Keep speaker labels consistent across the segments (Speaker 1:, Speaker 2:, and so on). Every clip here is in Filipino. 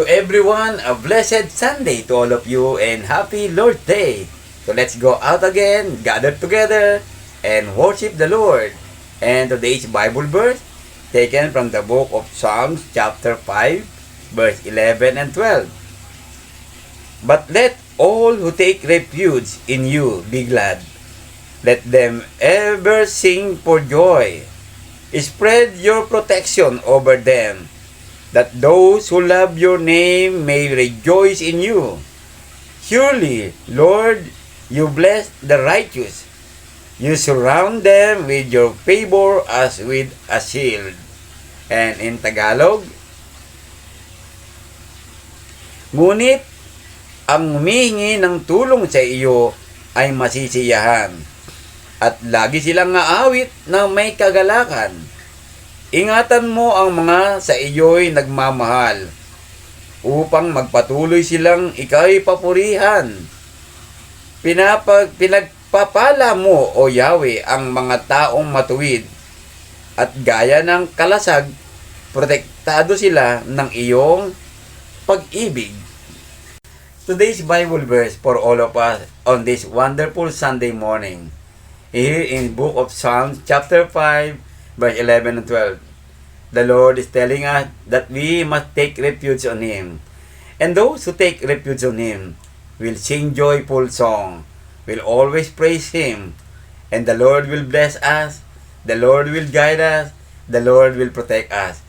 Speaker 1: to everyone, a blessed Sunday to all of you and happy Lord's Day. So let's go out again, gather together, and worship the Lord. And today's Bible verse taken from the book of Psalms chapter 5 verse 11 and 12. But let all who take refuge in you be glad. Let them ever sing for joy. Spread your protection over them, that those who love your name may rejoice in you. Surely, Lord, you bless the righteous. You surround them with your favor as with a shield. And in Tagalog, Ngunit, ang humihingi ng tulong sa iyo ay masisiyahan. At lagi silang aawit na may kagalakan. Ingatan mo ang mga sa iyo'y nagmamahal upang magpatuloy silang ikaw'y papurihan. Pinapag, pinagpapala mo, O Yahweh, ang mga taong matuwid at gaya ng kalasag, protektado sila ng iyong pag-ibig. Today's Bible verse for all of us on this wonderful Sunday morning. Here in book of Psalms chapter 5 verse 11 and 12. The Lord is telling us that we must take refuge on Him. And those who take refuge on Him will sing joyful song, will always praise Him. And the Lord will bless us, the Lord will guide us, the Lord will protect us.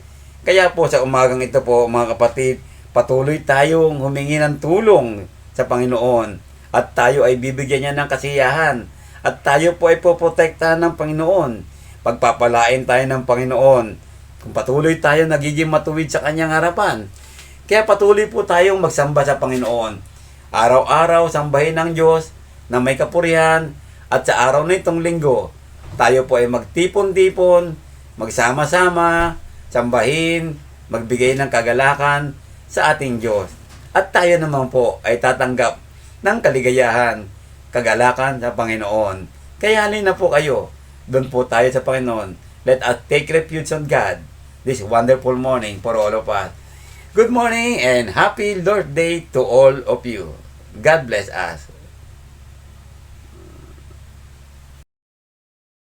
Speaker 1: Kaya po sa umagang ito po mga kapatid, patuloy tayong humingi ng tulong sa Panginoon at tayo ay bibigyan niya ng kasiyahan at tayo po ay poprotektahan ng Panginoon. Pagpapalain tayo ng Panginoon kung patuloy tayo nagiging matuwid sa kanyang harapan. Kaya patuloy po tayong magsamba sa Panginoon. Araw-araw sambahin ng Diyos na may kapurihan at sa araw na itong linggo, tayo po ay magtipon-tipon, magsama-sama, sambahin, magbigay ng kagalakan sa ating Diyos. At tayo naman po ay tatanggap ng kaligayahan, kagalakan sa Panginoon. Kaya halin na po kayo. Doon po tayo sa Panginoon. Let us take refuge on God this wonderful morning for all of us. Good morning and happy Lord Day to all of you. God bless us.